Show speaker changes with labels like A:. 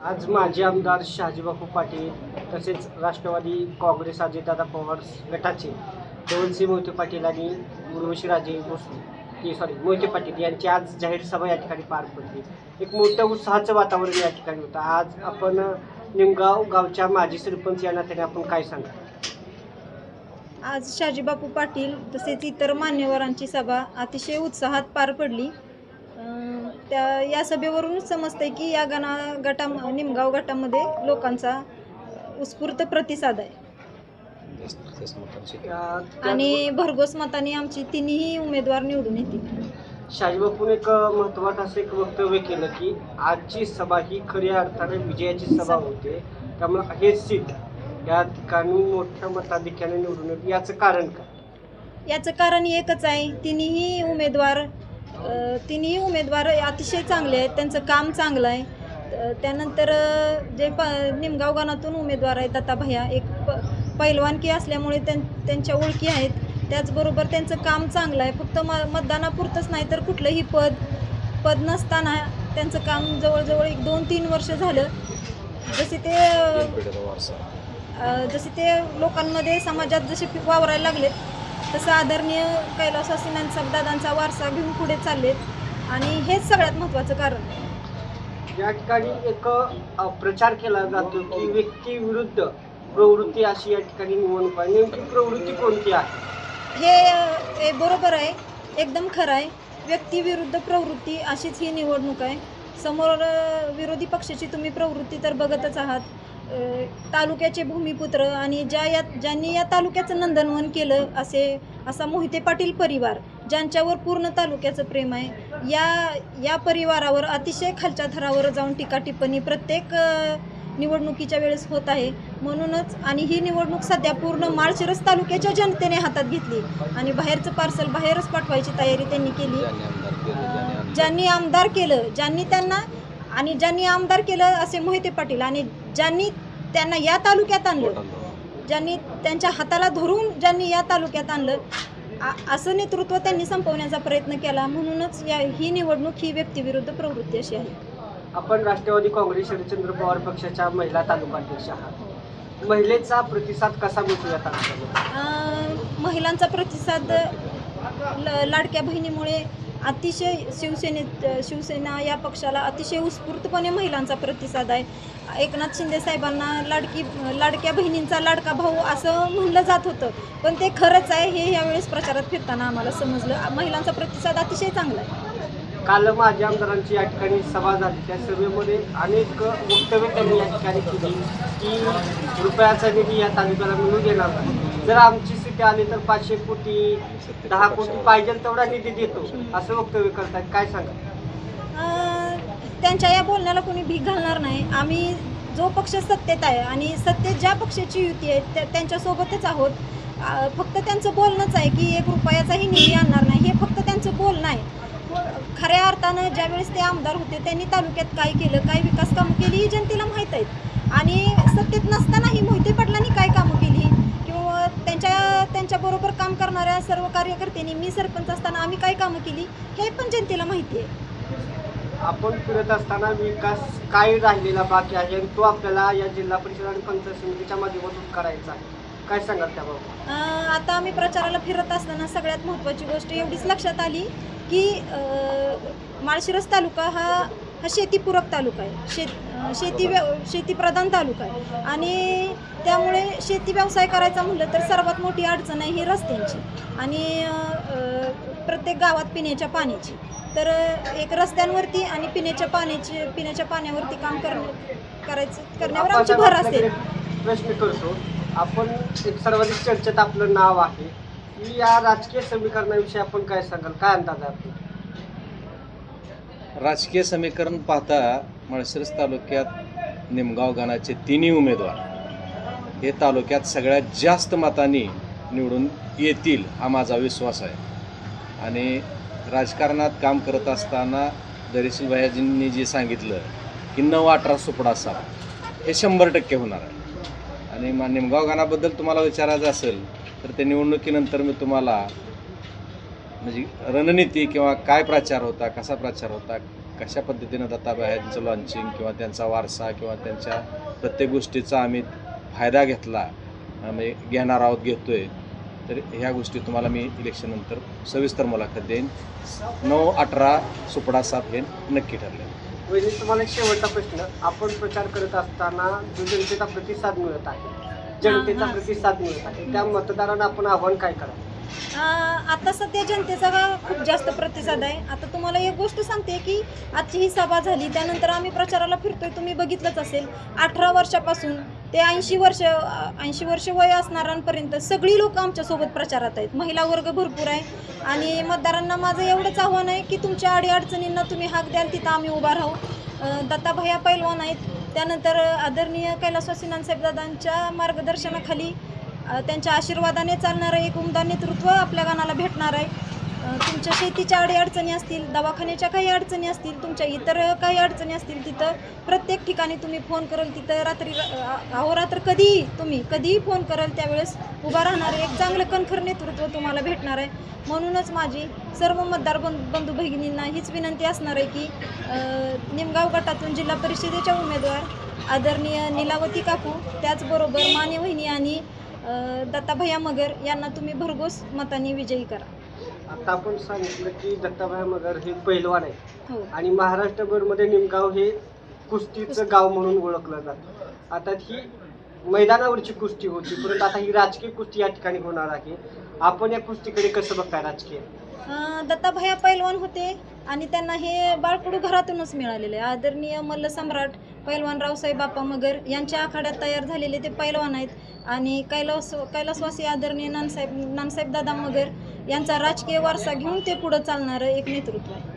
A: आज माजी आमदार शहाजीबापू पाटील तसेच राष्ट्रवादी काँग्रेस अजितदादा पवार गटाचे देवनसिंह मोहिते पाटील आणि उर्वशीराजे भोसले सॉरी मोहिते पाटील यांची आज जाहीर सभा या ठिकाणी पार पडली. एक मोठं उत्साहाचं वातावरण या ठिकाणी होतं. आज आपण निमगाव गावच्या माजी सरपंच यांना त्याने आपण काय सांगा?
B: आज शहाजीबापू पाटील तसेच इतर मान्यवरांची सभा अतिशय उत्साहात पार पडली. त्या या सभेवरून समजतंय की या गणा गटा निमगाव गटामध्ये लोकांचा उत्स्फूर्त प्रतिसाद आहे. आणि भरघोस मताने आमची तिन्ही उमेदवार निवडून येतील.
A: शहाजीबापूने एक महत्वाचं असं एक वक्तव्य केलं की आजची सभा ही खऱ्या अर्थाने विजयाची सभा होते. त्यामुळे हे सीट या ठिकाणी मोठ्या मताधिक्याने निवडून येतं याचं कारण काय?
B: याचं कारण एकच आहे तिन्ही उमेदवार तिन्ही उमेदवार अतिशय चांगले आहेत त्यांचं काम चांगलं आहे. त्यानंतर जे प निमगाव गणातून उमेदवार आहेत दत्ताभैया एक प पैलवानकी असल्यामुळे त्यां त्यांच्या ओळखी आहेत. त्याचबरोबर त्यांचं काम चांगलं आहे. फक्त म मतदानापुरतंच नाही तर कुठलंही पद पद नसताना त्यांचं काम जवळजवळ एक दोन तीन वर्ष झालं. जसे ते जसे ते लोकांमध्ये समाजात जसे वावरायला लागलेत तसं आदरणीय नानसाहेब दादांचा वारसा घेऊन पुढे चाललेत. आणि हेच सगळ्यात महत्त्वाचं कारण. आहे
A: या ठिकाणी एक प्रचार केला जातो की व्यक्ती विरुद्ध प्रवृत्ती अशी या ठिकाणी निवडणूक आहे. नेमकी प्रवृत्ती कोणती आहे?
B: हे हे बरोबर आहे. एकदम खरं आहे. व्यक्तीविरुद्ध प्रवृत्ती अशीच ही निवडणूक आहे. समोर विरोधी पक्षाची तुम्ही प्रवृत्ती तर बघतच आहात. तालुक्याचे भूमिपुत्र आणि ज्या या ज्यांनी या तालुक्याचं नंदनवन केलं असे असा मोहिते पाटील परिवार ज्यांच्यावर पूर्ण तालुक्याचं प्रेम आहे या या परिवारावर अतिशय खालच्या थरावर जाऊन टीका टिप्पणी प्रत्येक निवडणुकीच्या वेळेस होत आहे. म्हणूनच आणि ही निवडणूक सध्या पूर्ण माळशिरस तालुक्याच्या जनतेने हातात घेतली आणि बाहेरचं पार्सल बाहेरच पाठवायची तयारी त्यांनी केली. ज्यांनी आमदार केलं ज्यांनी त्यांना आणि ज्यांनी आमदार केलं असे मोहिते पाटील आणि ज्यांनी त्यांना या तालुक्यात आणलं ज्यांनी त्यांच्या हाताला धरून ज्यांनी या तालुक्यात आणलं आ- असं नेतृत्व त्यांनी संपवण्याचा प्रयत्न केला. म्हणूनच या ही निवडणूक ही व्यक्तीविरुद्ध प्रवृत्ती अशी आहे.
A: आपण राष्ट्रवादी काँग्रेस शरदचंद्र पवार पक्षाच्या महिला तालुका अध्यक्ष आहात. महिलेचा प्रतिसाद कसा मिळतो या तालुक्यामध्ये?
B: महिलांचा प्रतिसाद ल लाडक्या बहिणीमुळे अतिशय शिवसेनेत शिवसेना या पक्षाला अतिशय उत्स्फूर्तपणे महिलांचा प्रतिसाद आहे. एकनाथ शिंदे साहेबांना लाडकी लाडक्या बहिणींचा लाडका भाऊ असं म्हणलं जात होतं. पण ते खरंच आहे हे यावेळेस प्रचारात फिरताना आम्हाला समजलं. महिलांचा प्रतिसाद अतिशय चांगला आहे.
A: काल माझ्या आमदारांची या ठिकाणी सभा झाली. त्या सभेमध्ये अनेक वक्तव्य त्यांनी या ठिकाणी केली की रुपयाचा निधी या तालुक्याला मिळू देणार नाही. जर आमची सीट आली तर पाचशे कोटी दहा कोटी पाहिजे तेवढा निधी देतो असं वक्तव्य करतात काय सांगा
B: त्यांच्या या बोलण्याला कोणी भीक घालणार नाही. आम्ही जो पक्ष सत्तेत आहे आणि सत्तेत ज्या पक्षाची युती आहे त्या त्यांच्यासोबतच आहोत. फक्त त्यांचं बोलणंच आहे की एक रुपयाचाही निधी आणणार नाही. हे फक्त त्यांचं बोलणं आहे. खऱ्या अर्थानं ज्यावेळेस ते आमदार होते त्यांनी तालुक्यात काय केलं काय विकास कामं केली ही जनतेला माहीत आहेत. आणि सत्तेत नसतानाही मोहिते पाटलांनी काय कामं केली? किंवा त्यांच्या त्यांच्याबरोबर काम करणाऱ्या सर्व कार्यकर्त्यांनी मी सरपंच असताना आम्ही काय कामं केली? हे पण जनतेला माहिती आहे.
A: आपण फिरत असताना विकास काय राहिलेला बाकी आहे? आणि तो आपल्याला या जिल्हा परिषद आणि पंचायत समितीच्या माध्यमातून करायचा आहे. काय सांगाल त्याबाबत?
B: अं, आता आम्ही प्रचाराला फिरत असताना सगळ्यात महत्त्वाची गोष्ट एवढीच लक्षात आली की अं, माळशिरस तालुका हा हा शेतीपूरक तालुका आहे. शेत अं, शेती व्य शेतीप्रधान तालुका आहे. आणि त्यामुळे शेती व्यवसाय करायचा म्हणलं तर सर्वात मोठी अडचण आहे ही रस्त्यांची आणि अं, प्रत्येक गावात पिण्याच्या पाण्याची. तर एक रस्त्यांवरती आणि पिण्याच्या पाण्याची पिण्याच्या पाण्यावरती काम करणं करायचं करण्यावर आमची
A: आपण
B: भर असेल
A: प्रश्न करतो. आपण एक सर्वाधिक चर्चेत आपलं नाव आहे. की या राजकीय समीकरणाविषयी आपण काय सांगाल? काय अंदाज आहे आपला?
C: राजकीय समीकरण पाहता माळशिरस तालुक्यात निमगाव गाणाचे तिन्ही उमेदवार हे तालुक्यात सगळ्यात जास्त मतांनी निवडून येतील हा माझा विश्वास आहे. आणि राजकारणात काम करत असताना दरेशील भैयाजींनी जे सांगितलं की नऊ अठरा सुपडा असावा हे शंभर टक्के होणार आहे. आणि मा निमगाव गाणाबद्दल तुम्हाला विचारायचं असेल तर ते निवडणुकीनंतर मी तुम्हाला म्हणजे रणनीती किंवा काय प्रचार होता कसा प्रचार होता कशा पद्धतीनं दत्ताबायांचं लॉन्चिंग किंवा त्यांचा वारसा किंवा त्यांच्या प्रत्येक गोष्टीचा आम्ही फायदा घेतला आम्ही घेणार आहोत घेतोय. तर ह्या गोष्टी तुम्हाला मी इलेक्शननंतर सविस्तर मुलाखत देईन. नऊ अठरा सुपडा सात हे नक्की ठरले.
A: तुम्हाला एक शेवटचा प्रश्न. आपण प्रचार करत असताना जो जनतेचा प्रतिसाद मिळत आहे जनतेचा. प्रतिसाद मिळत आहे त्या मतदारांना आपण आव्हान काय करा
B: आ, आता सध्या जनतेचा हा खूप जास्त प्रतिसाद आहे. आता तुम्हाला एक गोष्ट सांगते की आजची ही सभा झाली त्यानंतर आम्ही प्रचाराला फिरतोय तुम्ही बघितलंच असेल. अठरा वर्षापासून ते ऐंशी वर्ष ऐंशी वर्ष वय असणाऱ्यांपर्यंत सगळी लोक आमच्यासोबत प्रचारात आहेत. महिला वर्ग भरपूर आहे. आणि मतदारांना माझं एवढंच आव्हान आहे की तुमच्या अडीअडचणींना तुम्ही हाक द्याल तिथं आम्ही उभा राहू. अ, दत्ताभैया पैलवान आहेत. त्यानंतर आदरणीय कैलासवासी नानसाहेबदादांच्या मार्गदर्शनाखाली त्यांच्या आशीर्वादाने चालणारं एक उमदा नेतृत्व आपल्या गानाला भेटणार आहे. तुमच्या शेतीच्या अडीअडचणी असतील दवाखान्याच्या काही अडचणी असतील तुमच्या इतर काही अडचणी असतील तिथं प्रत्येक ठिकाणी तुम्ही फोन कराल. तिथं रात्री अहोरात्र कधीही तुम्ही कधीही फोन कराल त्यावेळेस उभा राहणार एक चांगलं कणखर नेतृत्व तुम्हाला भेटणार आहे. म्हणूनच माझी सर्व मतदार बंधू भगिनींना हीच विनंती असणार आहे की निमगाव गटातून जिल्हा परिषदेच्या उमेदवार आदरणीय नीलावती काकू त्याचबरोबर माने वहिनी आणि दत्ताभैया मगर यांना तुम्ही भरघोस मताने विजयी करा.
A: आता आपण सांगितलं की दत्ताभाई मगर हे पैलवान आहे
B: हो.
A: आणि महाराष्ट्रभरमध्ये निमगाव हे कुस्तीचं गाव म्हणून ओळखलं जातं. आता ही मैदानावरची कुस्ती होती परंतु आता ही राजकीय कुस्ती या ठिकाणी होणार आहे. आपण या कुस्तीकडे कसं बघताय राजकीय?
B: अं, दत्ताभैया पैलवान होते. आणि त्यांना हे बाळकडू घरातूनच मिळालेले आहे. आदरणीय मल्ल सम्राट पैलवान रावसाहेब बाप्पा मगर यांच्या आखाड्यात तयार झालेले ते पैलवान आहेत आणि कैलास कैलासवासी आदरणीय नानसाहेब नानसाहेब दादा मगर यांचा राजकीय वारसा घेऊन ते पुढं चालणारं एक नेतृत्व आहे